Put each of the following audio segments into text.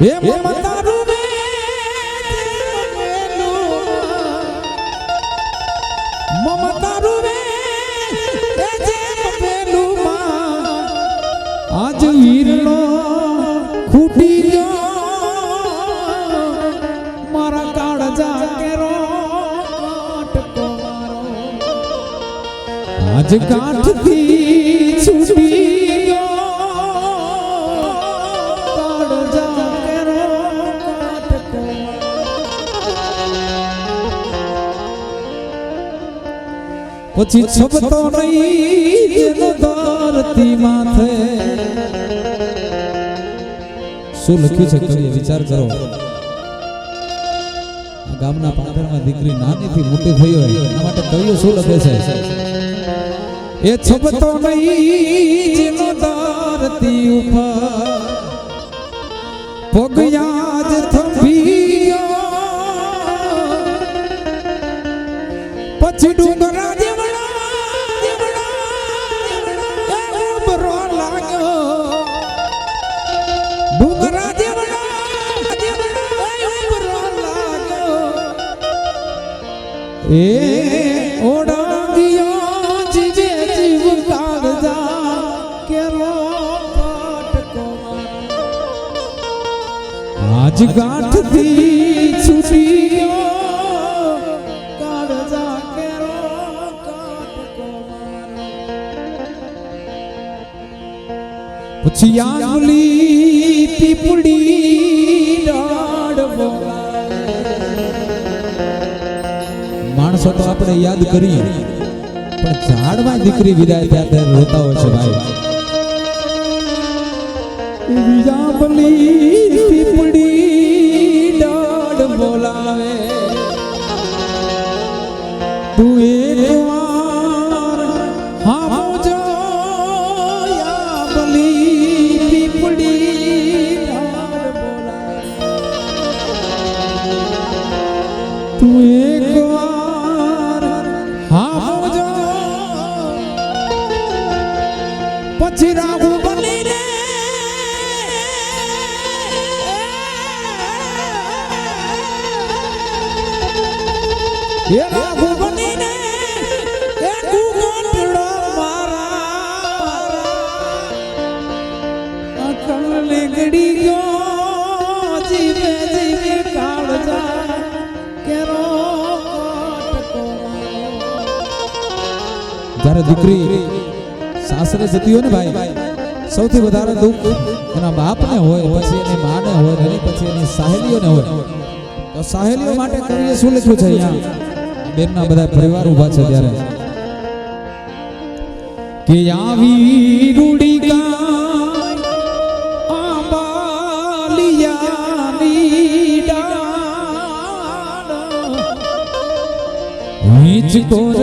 હે મમતા રૂપે મમતા રૂપે એ જેમ પેલું માં આજ વીરનો ખૂટી ગયો મારા કાળજા કેરો કાટકો મારો આજ કાઠથી પછી છબતો નહીં ધરતી માથે. શું લખ્યું છે કવિએ? વિચાર કરો. ગામના પાદરમાં દીકરી નાનીથી મોટી થઈ હોય, એના માટે કવિઓ શું લખે છે? એ છબતો નહીં ધરતી ઉપર પગયા એ ઓડાંગિયો જીજે જીવ કાગજા કેરો કાટકો આજ ગાંઠથી છૂટી ગયો પીપળી માણસો તો આપણે યાદ કરીએ. પણ ઝાડમાં દીકરી વિદાય થયા ત્યારે રોતા હોય છે ભાઈ. વિજાપલી પીપળી ડાળ બોલાવે. તું એક અકલ ગડી ગયો જીવે જીવે કાળજા કેરો કાટકો જ્યારે દીકરી સાસરે જતી હોય ને ભાઈ સૌથી વધારે દુઃખ એના બાપને હોય પછી એની માને હોય ને એની પછી એની સાહેલીઓને હોય તો સાહેલીઓ માટે કવિએ શું લખ્યું છે અહીંયા બેનના બધા પરિવાર ઊભા છે ત્યારે કે આવી રૂડી ગાય de toda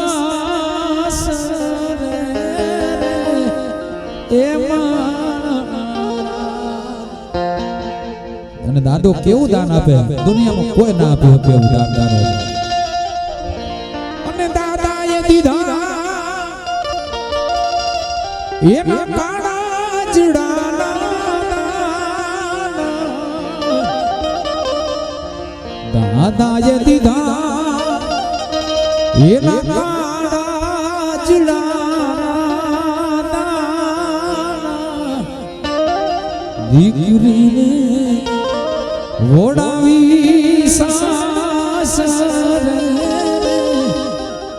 અને દાદો કેવું દાન આપે? દુનિયામાં કોઈ ના આપ્યું શકે એવું દાન દાનો? અને દાદાએ દીધા એના કાળા જડાના દાદાએ દીધા એના કાળા જડા દીકરીને વોડાવી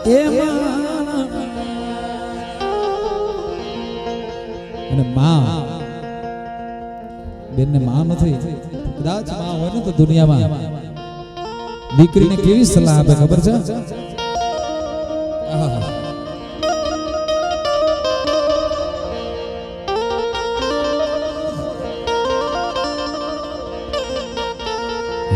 એમાં અને માં. બેનને માં નથી. કદાચમાં હોય ને તો દુનિયામાં. દીકરીને કેવી સલાહ આપે ખબર છે?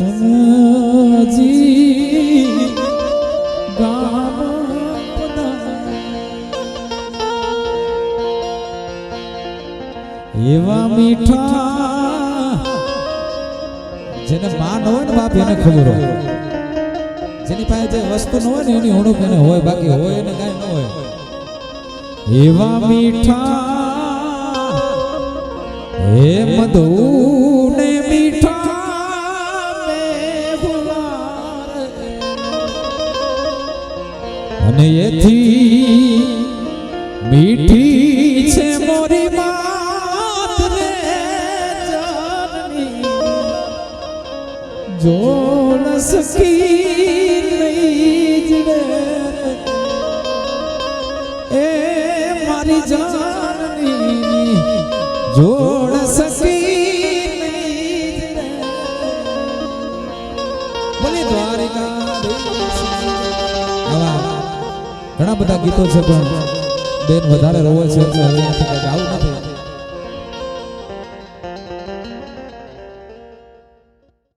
એવા મીઠા જેને માન હોય ને બાપ એને ખબર હોય. જેની પાસે જે વસ્તુ ન હોય ને એની ઉણુક એને હોય, બાકી હોય એને કઈ ન હોય. એવા મીઠા હે મધુ અને એથી મીઠી છે મોરી માત રે જનની જોડ સકી નહીં જડે એ મારી જાનની જોડ સકી નહીં જડે બોલી દ્વારિકા આવા ઘણા બધા ગીતો છે પણ બેન વધારે રોવે છે, એટલે હવે એનાથી કંઈ ગાવું નથી.